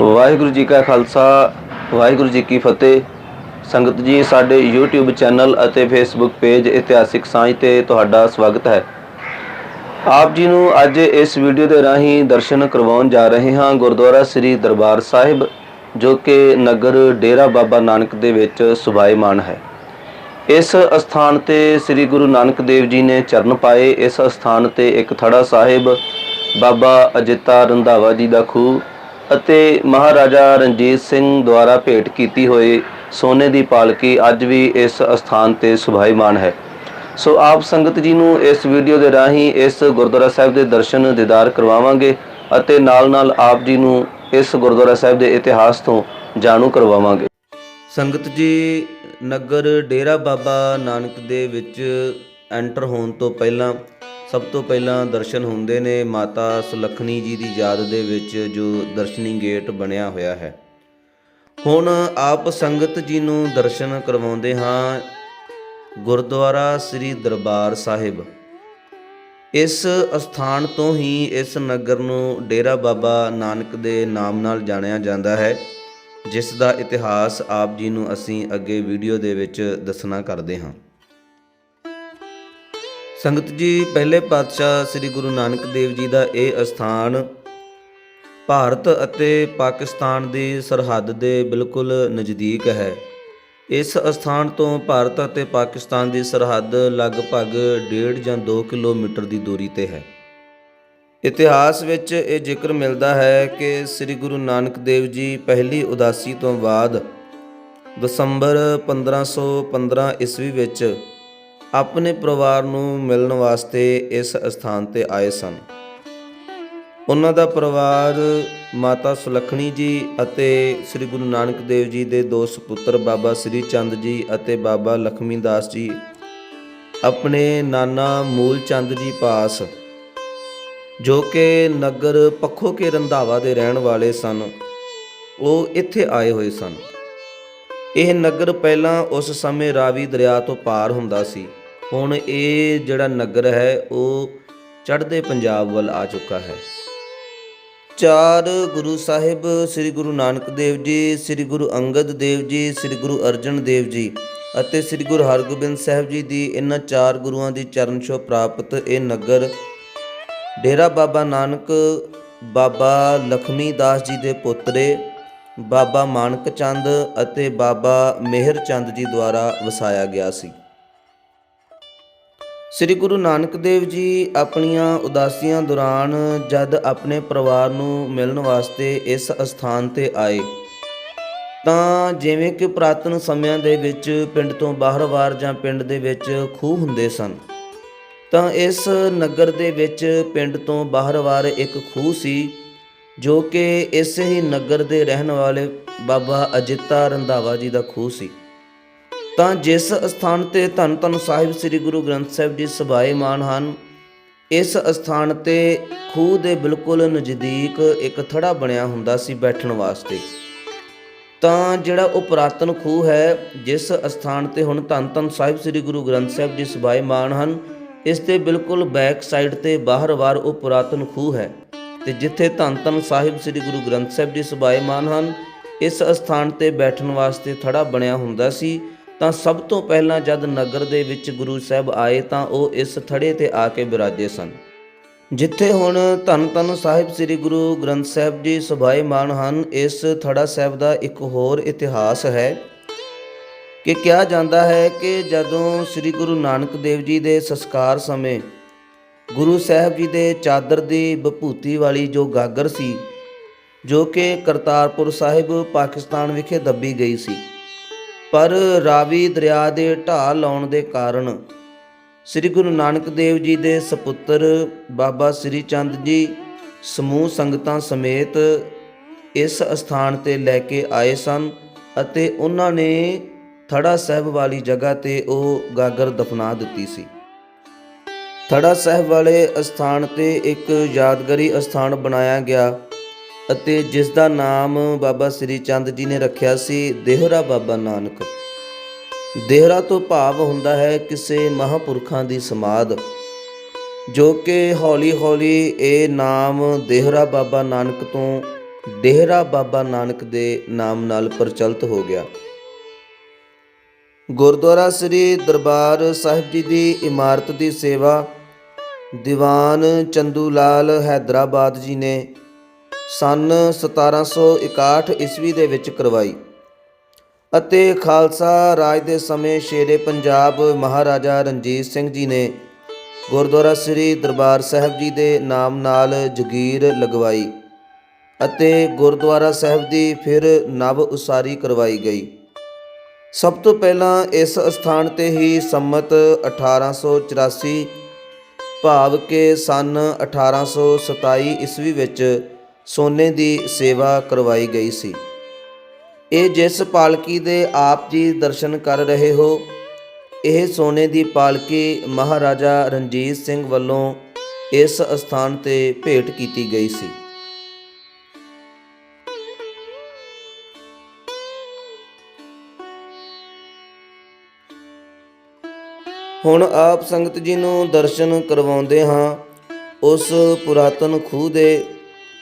ਵਾਹਿਗੁਰੂ ਜੀ ਕਾ ਖਾਲਸਾ, ਵਾਹਿਗੁਰੂ ਜੀ ਕੀ ਫਤਿਹ। ਸੰਗਤ ਜੀ, ਸਾਡੇ YouTube ਚੈਨਲ ਅਤੇ Facebook ਪੇਜ ਇਤਿਹਾਸਿਕ ਸਾਂਝ ਤੇ ਤੁਹਾਡਾ ਸਵਾਗਤ ਹੈ। ਆਪ ਜੀ ਨੂੰ ਅੱਜ ਇਸ ਵੀਡੀਓ ਦੇ ਰਾਹੀਂ ਦਰਸ਼ਨ ਕਰਵਾਉਣ ਜਾ ਰਹੇ ਹਾਂ ਗੁਰਦੁਆਰਾ ਸ੍ਰੀ ਦਰਬਾਰ ਸਾਹਿਬ, ਜੋ ਕਿ ਨਗਰ ਡੇਰਾ ਬਾਬਾ ਨਾਨਕ ਦੇ ਵਿੱਚ ਸੁਭਾਈਮਾਨ ਹੈ। ਇਸ ਅਸਥਾਨ ਤੇ ਸ੍ਰੀ ਗੁਰੂ ਨਾਨਕ ਦੇਵ ਜੀ ਨੇ ਚਰਨ ਪਾਏ। ਇਸ ਅਸਥਾਨ ਤੇ ਇੱਕ ਥੜਾ ਸਾਹਿਬ, ਬਾਬਾ ਅਜਿੱਤਾ ਰੰਧਾਵਾ ਜੀ ਦਾ ਖੂਹ ਅਤੇ ਮਹਾਰਾਜਾ ਰਣਜੀਤ ਸਿੰਘ ਦੁਆਰਾ ਭੇਟ ਕੀਤੀ ਹੋਈ ਸੋਨੇ ਦੀ ਪਾਲਕੀ ਅੱਜ ਵੀ ਇਸ ਅਸਥਾਨ ਤੇ ਸੁਭਾਈਮਾਨ ਹੈ। ਸੋ ਆਪ ਸੰਗਤ ਜੀ ਨੂੰ ਇਸ ਵੀਡੀਓ ਦੇ ਰਾਹੀਂ ਇਸ ਗੁਰਦੁਆਰਾ ਸਾਹਿਬ ਦੇ ਦਰਸ਼ਨ ਦੀਦਾਰ ਕਰਵਾਵਾਂਗੇ ਅਤੇ ਨਾਲ-ਨਾਲ ਆਪ ਜੀ ਨੂੰ ਇਸ ਗੁਰਦੁਆਰਾ ਸਾਹਿਬ ਦੇ ਇਤਿਹਾਸ ਤੋਂ ਜਾਣੂ ਕਰਵਾਵਾਂਗੇ। ਸੰਗਤ ਜੀ, ਨਗਰ ਡੇਰਾ ਬਾਬਾ ਨਾਨਕ ਦੇ ਵਿੱਚ ਐਂਟਰ ਹੋਣ ਤੋਂ ਪਹਿਲਾਂ ਸਭ ਤੋਂ ਪਹਿਲਾਂ ਦਰਸ਼ਨ ਹੁੰਦੇ ਨੇ ਮਾਤਾ ਸੁਲੱਖਣੀ ਜੀ ਦੀ ਯਾਦ ਦੇ ਵਿੱਚ ਜੋ ਦਰਸ਼ਨੀ ਗੇਟ ਬਣਿਆ ਹੋਇਆ ਹੈ। ਹੁਣ ਆਪ ਸੰਗਤ ਜੀ ਨੂੰ ਦਰਸ਼ਨ ਕਰਵਾਉਂਦੇ ਹਾਂ। ਗੁਰਦੁਆਰਾ ਸ੍ਰੀ ਦਰਬਾਰ ਸਾਹਿਬ। ਇਸ ਅਸਥਾਨ ਤੋਂ ਹੀ ਇਸ ਨਗਰ ਨੂੰ ਡੇਰਾ ਬਾਬਾ ਨਾਨਕ ਦੇ ਨਾਮ ਨਾਲ ਜਾਣਿਆ ਜਾਂਦਾ ਹੈ, ਜਿਸ ਦਾ ਇਤਿਹਾਸ ਆਪ ਜੀ ਨੂੰ ਅਸੀਂ ਅੱਗੇ ਵੀਡੀਓ ਦੇ ਵਿੱਚ ਦੱਸਣਾ ਕਰਦੇ ਹਾਂ। ਸੰਗਤ ਜੀ, ਪਹਿਲੇ ਪਾਤਸ਼ਾਹ ਸ੍ਰੀ ਗੁਰੂ ਨਾਨਕ ਦੇਵ ਜੀ ਦਾ ਇਹ ਅਸਥਾਨ ਭਾਰਤ ਅਤੇ ਪਾਕਿਸਤਾਨ ਦੀ ਸਰਹੱਦ ਦੇ ਬਿਲਕੁਲ ਨਜ਼ਦੀਕ ਹੈ। ਇਸ ਅਸਥਾਨ ਤੋਂ ਭਾਰਤ ਅਤੇ ਪਾਕਿਸਤਾਨ ਦੀ ਸਰਹੱਦ ਲਗਭਗ 1.5 ਜਾਂ 2 ਕਿਲੋਮੀਟਰ ਦੀ ਦੂਰੀ ਤੇ ਹੈ। ਇਤਿਹਾਸ ਵਿੱਚ ਇਹ ਜ਼ਿਕਰ ਮਿਲਦਾ ਹੈ ਕਿ ਸ੍ਰੀ ਗੁਰੂ ਨਾਨਕ ਦੇਵ ਜੀ ਪਹਿਲੀ ਉਦਾਸੀ ਤੋਂ ਬਾਅਦ ਦਸੰਬਰ 1515 ਈਸਵੀ ਵਿੱਚ ਆਪਣੇ ਪਰਿਵਾਰ ਨੂੰ ਮਿਲਣ ਵਾਸਤੇ ਇਸ ਅਸਥਾਨ ਤੇ ਆਏ ਸਨ। ਉਹਨਾਂ ਦਾ ਪਰਿਵਾਰ ਮਾਤਾ ਸੁਲੱਖਣੀ ਜੀ ਅਤੇ ਸ੍ਰੀ ਗੁਰੂ ਨਾਨਕ ਦੇਵ ਜੀ ਦੇ ਦੋ ਸੁਪੁੱਤਰ ਬਾਬਾ ਸ੍ਰੀ ਚੰਦ ਜੀ ਅਤੇ ਬਾਬਾ ਲਖਮੀ ਦਾਸ ਜੀ, ਆਪਣੇ ਨਾਨਾ ਮੂਲ ਚੰਦ ਜੀ ਪਾਸ, ਜੋ ਕਿ ਨਗਰ ਪੱਖੋ ਕੇ ਰੰਧਾਵਾ ਦੇ ਰਹਿਣ ਵਾਲੇ ਸਨ, ਉਹ ਇੱਥੇ ਆਏ ਹੋਏ ਸਨ। ਇਹ ਨਗਰ ਪਹਿਲਾਂ ਉਸ ਸਮੇਂ ਰਾਵੀ ਦਰਿਆ ਤੋਂ ਪਾਰ ਹੁੰਦਾ ਸੀ। ਹੁਣ ਇਹ ਜਿਹੜਾ ਨਗਰ ਹੈ, ਉਹ ਚੜ੍ਹਦੇ ਪੰਜਾਬ ਵੱਲ ਆ ਚੁੱਕਾ ਹੈ। ਚਾਰ ਗੁਰੂ ਸਾਹਿਬ, ਸ੍ਰੀ ਗੁਰੂ ਨਾਨਕ ਦੇਵ ਜੀ, ਸ੍ਰੀ ਗੁਰੂ ਅੰਗਦ ਦੇਵ ਜੀ, ਸ੍ਰੀ ਗੁਰੂ ਅਰਜਨ ਦੇਵ ਜੀ ਅਤੇ ਸ੍ਰੀ ਗੁਰੂ ਹਰਗੋਬਿੰਦ ਸਾਹਿਬ ਜੀ ਦੀ ਇਹਨਾਂ ਚਾਰ ਗੁਰੂਆਂ ਦੀ ਚਰਨ ਛੋਹ ਪ੍ਰਾਪਤ ਇਹ ਨਗਰ ਡੇਰਾ ਬਾਬਾ ਨਾਨਕ, ਬਾਬਾ ਲਖਮੀ ਦਾਸ ਜੀ ਦੇ ਪੁੱਤਰੇ, ਬਾਬਾ ਮਾਨਕ ਚੰਦ ਅਤੇ ਬਾਬਾ ਮਿਹਰ ਚੰਦ ਜੀ ਦੁਆਰਾ ਵਸਾਇਆ ਗਿਆ ਸੀ। ਸ੍ਰੀ ਗੁਰੂ ਨਾਨਕ ਦੇਵ ਜੀ ਆਪਣੀਆਂ ਉਦਾਸੀਆਂ ਦੌਰਾਨ ਜਦ ਆਪਣੇ ਪਰਿਵਾਰ ਨੂੰ ਮਿਲਣ ਵਾਸਤੇ ਇਸ ਅਸਥਾਨ ਤੇ ਆਏ, ਤਾਂ ਜਿਵੇਂ ਕਿ ਪ੍ਰਾਤਨ ਸਮਿਆਂ ਦੇ ਵਿੱਚ ਪਿੰਡ ਤੋਂ ਬਾਹਰ ਵਾਰ ਜਾਂ ਪਿੰਡ ਦੇ ਵਿੱਚ ਖੂਹ ਹੁੰਦੇ ਸਨ, ਤਾਂ ਇਸ ਨਗਰ ਦੇ ਵਿੱਚ ਪਿੰਡ ਤੋਂ ਬਾਹਰ ਵਾਰ ਇੱਕ ਖੂਹ ਸੀ, ਜੋ ਕਿ ਇਸੇ ਹੀ ਨਗਰ ਦੇ ਰਹਿਣ ਵਾਲੇ ਬਾਬਾ ਅਜਿੱਤਾ ਰੰਧਾਵਾ ਜੀ ਦਾ ਖੂਹ ਸੀ। ਤਾਂ ਜਿਸ ਸਥਾਨ ਤੇ ਧੰਨ ਧੰਨ ਸਾਹਿਬ ਸ੍ਰੀ ਗੁਰੂ ਗ੍ਰੰਥ ਸਾਹਿਬ ਜੀ ਸਬਾਏਮਾਨ ਹਨ, ਇਸ ਸਥਾਨ ਤੇ ਖੂਹ ਦੇ ਬਿਲਕੁਲ ਨਜ਼ਦੀਕ ਇੱਕ ਥੜਾ ਬਣਿਆ ਹੁੰਦਾ ਸੀ ਬੈਠਣ ਵਾਸਤੇ। ਤਾਂ ਜਿਹੜਾ ਉਹ ਪੁਰਾਤਨ ਖੂਹ ਹੈ, ਜਿਸ ਸਥਾਨ ਤੇ ਹੁਣ ਧੰਨ ਧੰਨ ਸਾਹਿਬ ਸ੍ਰੀ ਗੁਰੂ ਗ੍ਰੰਥ ਸਾਹਿਬ ਜੀ ਸਬਾਏਮਾਨ ਹਨ, ਇਸ ਦੇ ਬਿਲਕੁਲ ਬੈਕ ਸਾਈਡ ਤੇ ਬਾਹਰ-ਬਾਹਰ ਉਹ ਪੁਰਾਤਨ ਖੂਹ ਹੈ। ਤੇ ਜਿੱਥੇ ਧੰਨ ਧੰਨ ਸਾਹਿਬ ਸ੍ਰੀ ਗੁਰੂ ਗ੍ਰੰਥ ਸਾਹਿਬ ਜੀ ਸਬਾਏਮਾਨ ਹਨ, ਇਸ ਸਥਾਨ ਤੇ ਬੈਠਣ ਵਾਸਤੇ ਥੜਾ ਬਣਿਆ ਹੁੰਦਾ ਸੀ ਤਾਂ ਸਭ ਤੋਂ ਪਹਿਲਾਂ ਜਦ ਨਗਰ ਦੇ ਵਿੱਚ ਗੁਰੂ ਸਾਹਿਬ ਆਏ ਤਾਂ ਉਹ ਇਸ ਥੜੇ ਤੇ ਆ ਕੇ ਬਿਰਾਜੇ ਸਨ। ਜਿੱਥੇ ਹੁਣ ਧੰਨ ਧੰਨ ਸਾਹਿਬ ਸ੍ਰੀ ਗੁਰੂ ਗ੍ਰੰਥ ਸਾਹਿਬ ਜੀ ਸਬਾਏਮਾਨ ਹਨ, ਇਸ ਥੜਾ ਸਾਹਿਬ ਦਾ ਇੱਕ ਹੋਰ ਇਤਿਹਾਸ ਹੈ ਕਿ ਕਿਹਾ ਜਾਂਦਾ ਹੈ ਕਿ ਜਦੋਂ ਸ੍ਰੀ ਗੁਰੂ ਨਾਨਕ ਦੇਵ ਜੀ ਦੇ ਸੰਸਕਾਰ ਸਮੇਂ ਗੁਰੂ ਸਾਹਿਬ ਜੀ ਦੇ ਚਾਦਰ ਦੀ ਬਭੂਤੀ ਵਾਲੀ ਜੋ ਗਾਗਰ ਸੀ, ਜੋ ਕਿ ਕਰਤਾਰਪੁਰ ਸਾਹਿਬ, ਪਾਕਿਸਤਾਨ ਵਿਖੇ ਦੱਬੀ ਗਈ ਸੀ ਪਰ ਰਾਵੀ ਦਰਿਆ ਦੇ ਢਾਹ ਲਾਉਣ ਦੇ ਕਾਰਨ ਸ੍ਰੀ ਗੁਰੂ ਨਾਨਕ ਦੇਵ ਜੀ ਦੇ ਸੁਪੁੱਤਰ ਬਾਬਾ ਸ੍ਰੀ ਚੰਦ ਜੀ ਸਮੂਹ ਸੰਗਤਾਂ ਸਮੇਤ ਇਸ ਅਸਥਾਨ ਤੇ ਲੈ ਕੇ ਆਏ ਸਨ ਅਤੇ ਉਹਨਾਂ ਨੇ ਥੜਾ ਸਾਹਿਬ ਵਾਲੀ ਜਗ੍ਹਾ ਤੇ ਉਹ ਗਾਗਰ ਦਫਨਾ ਦਿੱਤੀ ਸੀ। ਥੜਾ ਸਾਹਿਬ ਵਾਲੇ ਅਸਥਾਨ ਤੇ ਇੱਕ ਯਾਦਗਾਰੀ ਅਸਥਾਨ ਬਣਾਇਆ ਗਿਆ ਅਤੇ ਜਿਸ ਦਾ ਨਾਮ ਬਾਬਾ ਸ੍ਰੀ ਚੰਦ ਜੀ ਨੇ ਰੱਖਿਆ ਸੀ, ਦੇਹਰਾ ਬਾਬਾ ਨਾਨਕ। ਦੇਹਰਾ ਤੋਂ ਭਾਵ ਹੁੰਦਾ ਹੈ ਕਿਸੇ ਮਹਾਪੁਰਖਾਂ ਦੀ ਸਮਾਧ, ਜੋ ਕਿ ਹੌਲੀ-ਹੌਲੀ ਇਹ ਨਾਮ ਦੇਹਰਾ ਬਾਬਾ ਨਾਨਕ ਤੋਂ ਡੇਹਰਾ ਬਾਬਾ ਨਾਨਕ ਦੇ ਨਾਮ ਨਾਲ ਪ੍ਰਚਲਿਤ ਹੋ ਗਿਆ। ਗੁਰਦੁਆਰਾ ਸ੍ਰੀ ਦਰਬਾਰ ਸਾਹਿਬ ਜੀ ਦੀ ਇਮਾਰਤ ਦੀ ਸੇਵਾ ਦੀਵਾਨ ਚੰਦੂ ਲਾਲ ਹੈਦਰਾਬਾਦ ਜੀ ਨੇ ਸਨ 1761 ਈਸਵੀ ਦੇ ਵਿੱਚ ਕਰਵਾਈ ਅਤੇ ਖਾਲਸਾ ਰਾਜ ਦੇ ਸਮੇਂ ਸ਼ੇਰੇ ਪੰਜਾਬ ਮਹਾਰਾਜਾ ਰਣਜੀਤ ਸਿੰਘ ਜੀ ਨੇ ਗੁਰਦੁਆਰਾ ਸ੍ਰੀ ਦਰਬਾਰ ਸਾਹਿਬ ਜੀ ਦੇ ਨਾਮ ਨਾਲ ਜਗੀਰ ਲਗਵਾਈ ਅਤੇ ਗੁਰਦੁਆਰਾ ਸਾਹਿਬ ਦੀ ਫਿਰ ਨਵ ਉਸਾਰੀ ਕਰਵਾਈ ਗਈ। ਸਭ ਤੋਂ ਪਹਿਲਾਂ ਇਸ ਸਥਾਨ ਤੇ ਹੀ ਸੰਮਤ 1884 ਭਾਵ ਕਿ ਸਨ 1827 ਈਸਵੀ ਵਿੱਚ ਸੋਨੇ ਦੀ ਸੇਵਾ ਕਰਵਾਈ ਗਈ ਸੀ। ਇਹ ਜਿਸ ਪਾਲਕੀ ਦੇ ਆਪ ਜੀ ਦਰਸ਼ਨ ਕਰ ਰਹੇ ਹੋ, ਇਹ ਸੋਨੇ ਦੀ ਪਾਲਕੀ ਮਹਾਰਾਜਾ ਰਣਜੀਤ ਸਿੰਘ ਵੱਲੋਂ ਇਸ ਸਥਾਨ ਤੇ ਭੇਟ ਕੀਤੀ ਗਈ ਸੀ। ਹੁਣ ਆਪ ਸੰਗਤ ਜੀ ਨੂੰ ਦਰਸ਼ਨ ਕਰਵਾਉਂਦੇ ਹਾਂ, ਉਸ ਪੁਰਾਤਨ ਖੂਹ ਦੇ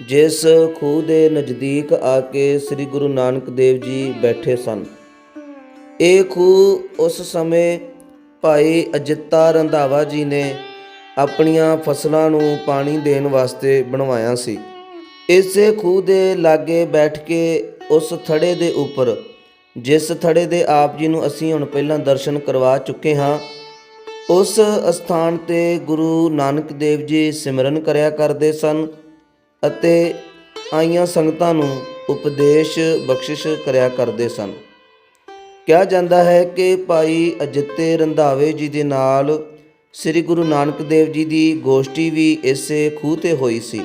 ਜਿਸ ਖੂਹ ਦੇ ਨਜ਼ਦੀਕ ਆ ਕੇ ਸ੍ਰੀ ਗੁਰੂ ਨਾਨਕ ਦੇਵ ਜੀ ਬੈਠੇ ਸਨ। ਇਹ ਖੂਹ ਉਸ ਸਮੇਂ ਭਾਈ ਅਜਿੱਤਾ ਰੰਧਾਵਾ ਜੀ ਨੇ ਆਪਣੀਆਂ ਫਸਲਾਂ ਨੂੰ ਪਾਣੀ ਦੇਣ ਵਾਸਤੇ ਬਣਵਾਇਆ ਸੀ। ਇਸੇ ਖੂਹ ਦੇ ਲਾਗੇ ਬੈਠ ਕੇ ਉਸ ਥੜੇ ਦੇ ਉੱਪਰ, ਜਿਸ ਥੜੇ ਦੇ ਆਪ ਜੀ ਨੂੰ ਅਸੀਂ ਹੁਣ ਪਹਿਲਾਂ ਦਰਸ਼ਨ ਕਰਵਾ ਚੁੱਕੇ ਹਾਂ, ਉਸ ਅਸਥਾਨ ਤੇ ਗੁਰੂ ਨਾਨਕ ਦੇਵ ਜੀ ਸਿਮਰਨ ਕਰਿਆ ਕਰਦੇ ਸਨ। ਅਤੇ ਆਈਆਂ ਸੰਗਤਾਂ ਨੂੰ ਉਪਦੇਸ਼, ਬਖਸ਼ਿਸ਼ ਕਰਿਆ ਕਰਦੇ ਸਨ। ਕਿਹਾ ਜਾਂਦਾ ਹੈ ਕਿ ਭਾਈ ਅਜਿੱਤੇ ਰੰਧਾਵੇ ਜੀ ਦੇ ਨਾਲ ਸ੍ਰੀ ਗੁਰੂ ਨਾਨਕ ਦੇਵ ਜੀ ਦੀ ਗੋਸ਼ਟੀ ਵੀ ਇਸੇ ਖੂਹ ਤੇ ਹੋਈ ਸੀ।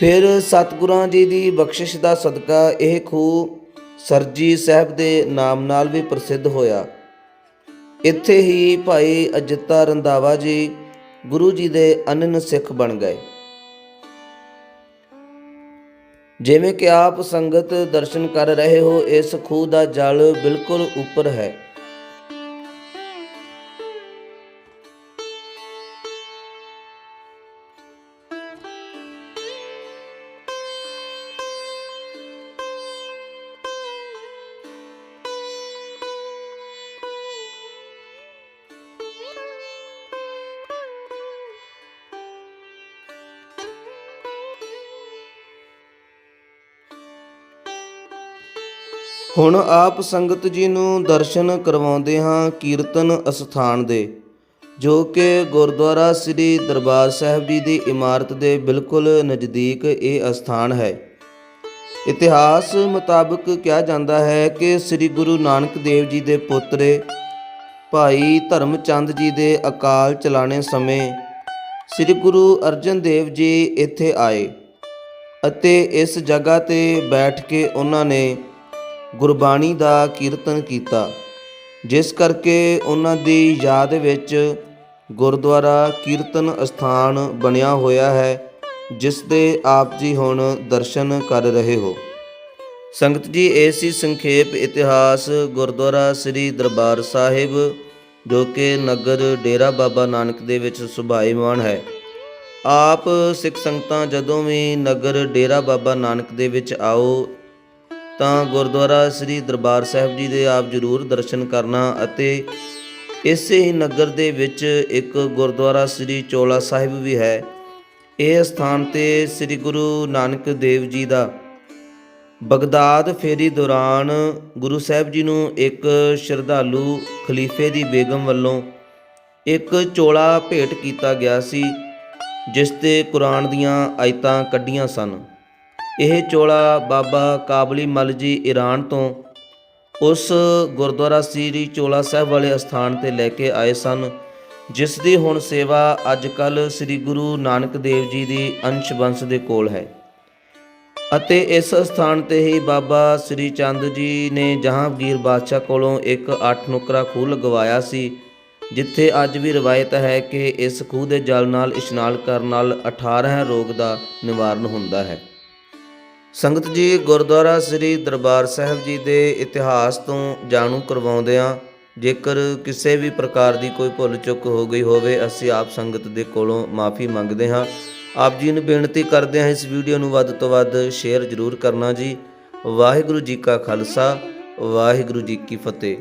ਫਿਰ ਸਤਿਗੁਰਾਂ ਜੀ ਦੀ ਬਖਸ਼ਿਸ਼ ਦਾ ਸਦਕਾ ਇਹ ਖੂਹ ਸਰਜੀ ਸਾਹਿਬ ਦੇ ਨਾਮ ਨਾਲ ਵੀ ਪ੍ਰਸਿੱਧ ਹੋਇਆ। ਇੱਥੇ ਹੀ ਭਾਈ ਅਜਿੱਤਾ ਰੰਧਾਵਾ ਜੀ ਗੁਰੂ ਜੀ ਦੇ ਅਨਨ ਸਿੱਖ ਬਣ ਗਏ। ਜਿਵੇਂ ਕਿ ਆਪ ਸੰਗਤ ਦਰਸ਼ਨ ਕਰ ਰਹੇ ਹੋ, ਇਸ ਖੂਹ ਦਾ ਜਲ ਬਿਲਕੁਲ ਉੱਪਰ ਹੈ। ਹੁਣ ਆਪ ਸੰਗਤ ਜੀ ਨੂੰ ਦਰਸ਼ਨ ਕਰਵਾਉਂਦੇ ਹਾਂ ਕੀਰਤਨ ਅਸਥਾਨ ਦੇ, ਜੋ ਕਿ ਗੁਰਦੁਆਰਾ ਸ੍ਰੀ ਦਰਬਾਰ ਸਾਹਿਬ ਜੀ ਦੀ ਇਮਾਰਤ ਦੇ ਬਿਲਕੁਲ ਨਜ਼ਦੀਕ ਇਹ ਅਸਥਾਨ ਹੈ। ਇਤਿਹਾਸ ਮੁਤਾਬਕ ਕਿਹਾ ਜਾਂਦਾ ਹੈ ਕਿ ਸ੍ਰੀ ਗੁਰੂ ਨਾਨਕ ਦੇਵ ਜੀ ਦੇ ਪੁੱਤਰੇ ਭਾਈ ਧਰਮਚੰਦ ਜੀ ਦੇ ਅਕਾਲ ਚਲਾਣੇ ਸਮੇਂ ਸ੍ਰੀ ਗੁਰੂ ਅਰਜਨ ਦੇਵ ਜੀ ਇੱਥੇ ਆਏ ਅਤੇ ਇਸ ਜਗ੍ਹਾ ਤੇ ਬੈਠ ਕੇ ਉਹਨਾਂ ਨੇ ਗੁਰਬਾਣੀ ਦਾ ਕੀਰਤਨ ਕੀਤਾ, ਜਿਸ ਕਰਕੇ ਉਹਨਾਂ ਦੀ ਯਾਦ ਵਿੱਚ ਗੁਰਦੁਆਰਾ ਕੀਰਤਨ ਅਸਥਾਨ ਬਣਿਆ ਹੋਇਆ ਹੈ, ਜਿਸ ਦੇ ਆਪ ਜੀ ਹੁਣ ਦਰਸ਼ਨ ਕਰ ਰਹੇ ਹੋ। ਸੰਗਤ ਜੀ, ਇਹ ਸੀ ਸੰਖੇਪ ਇਤਿਹਾਸ ਗੁਰਦੁਆਰਾ ਸ੍ਰੀ ਦਰਬਾਰ ਸਾਹਿਬ, ਜੋ ਕਿ ਨਗਰ ਡੇਰਾ ਬਾਬਾ ਨਾਨਕ ਦੇ ਵਿੱਚ ਸੁਭਾਈਮਾਨ ਹੈ। ਆਪ ਸਿੱਖ ਸੰਗਤਾਂ, ਜਦੋਂ ਵੀ ਨਗਰ ਡੇਰਾ ਬਾਬਾ ਨਾਨਕ ਦੇ ਵਿੱਚ ਆਓ ਤਾਂ ਗੁਰਦੁਆਰਾ ਸ੍ਰੀ ਦਰਬਾਰ ਸਾਹਿਬ ਜੀ ਦੇ ਆਪ ਜਰੂਰ ਦਰਸ਼ਨ ਕਰਨਾ ਅਤੇ ਇਸੇ ਹੀ ਨਗਰ ਦੇ ਵਿੱਚ ਇੱਕ ਗੁਰਦੁਆਰਾ ਸ੍ਰੀ ਚੋਲਾ ਸਾਹਿਬ ਵੀ ਹੈ। ਇਹ ਸਥਾਨ ਤੇ ਸ੍ਰੀ ਗੁਰੂ ਨਾਨਕ ਦੇਵ ਜੀ ਦਾ ਬਗਦਾਦ ਫੇਰੀ ਦੌਰਾਨ ਗੁਰੂ ਸਾਹਿਬ ਜੀ ਨੂੰ ਇੱਕ ਸ਼ਰਧਾਲੂ ਖਲੀਫੇ ਦੀ ਬੇਗਮ ਵੱਲੋਂ ਇੱਕ ਚੋਲਾ ਭੇਟ ਕੀਤਾ ਗਿਆ ਸੀ, ਜਿਸ ਤੇ ਕੁਰਾਨ ਦੀਆਂ ਆਇਤਾਂ ਕੱਢੀਆਂ ਸਨ। ਇਹ ਚੋਲਾ ਬਾਬਾ ਕਾਬਲੀ ਮਲ ਜੀ ਈਰਾਨ ਤੋਂ ਉਸ ਗੁਰਦੁਆਰਾ ਸ੍ਰੀ ਚੋਲਾ ਸਾਹਿਬ ਵਾਲੇ ਅਸਥਾਨ ਤੇ ਲੈ ਕੇ ਆਏ ਸਨ, ਜਿਸ ਦੀ ਹੁਣ ਸੇਵਾ ਅੱਜ ਕੱਲ ਸ੍ਰੀ ਗੁਰੂ ਨਾਨਕ ਦੇਵ ਜੀ ਦੀ ਅੰਸ਼ ਬੰਸ ਦੇ ਕੋਲ ਹੈ। ਅਤੇ ਇਸ ਸਥਾਨ ਤੇ ਹੀ ਬਾਬਾ ਸ੍ਰੀ ਚੰਦ ਜੀ ਨੇ ਜਹਾਂਗੀਰ ਬਾਦਸ਼ਾਹ ਕੋਲੋਂ ਇੱਕ ਅੱਠ ਨੁਕਰਾ ਖੂਹ ਲਗਵਾਇਆ ਸੀ, ਜਿੱਥੇ ਅੱਜ ਵੀ ਰਵਾਇਤ ਹੈ ਕਿ ਇਸ ਖੂਹ ਦੇ ਜਲ ਨਾਲ ਇਸ਼ਨਾਨ ਕਰਨ ਨਾਲ 18 ਰੋਗ ਦਾ ਨਿਵਾਰਨ ਹੁੰਦਾ ਹੈ। ਸੰਗਤ ਜੀ, ਗੁਰਦੁਆਰਾ ਸ੍ਰੀ ਦਰਬਾਰ ਸਾਹਿਬ ਜੀ ਦੇ ਇਤਿਹਾਸ ਤੋਂ ਜਾਣੂ ਕਰਵਾਉਂਦਿਆਂ ਜੇਕਰ ਕਿਸੇ ਵੀ ਪ੍ਰਕਾਰ ਦੀ ਕੋਈ ਭੁੱਲ ਚੁੱਕ ਹੋ ਗਈ ਹੋਵੇ, ਅਸੀਂ ਆਪ ਸੰਗਤ ਦੇ ਕੋਲੋਂ ਮਾਫੀ ਮੰਗਦੇ ਹਾਂ। ਆਪ ਜੀ ਨੂੰ ਬੇਨਤੀ ਕਰਦੇ ਹਾਂ, ਇਸ ਵੀਡੀਓ ਨੂੰ ਵੱਧ ਤੋਂ ਵੱਧ ਸ਼ੇਅਰ ਜ਼ਰੂਰ ਕਰਨਾ ਜੀ। ਵਾਹਿਗੁਰੂ ਜੀ ਕਾ ਖਾਲਸਾ, ਵਾਹਿਗੁਰੂ ਜੀ ਕੀ ਫਤਿਹ।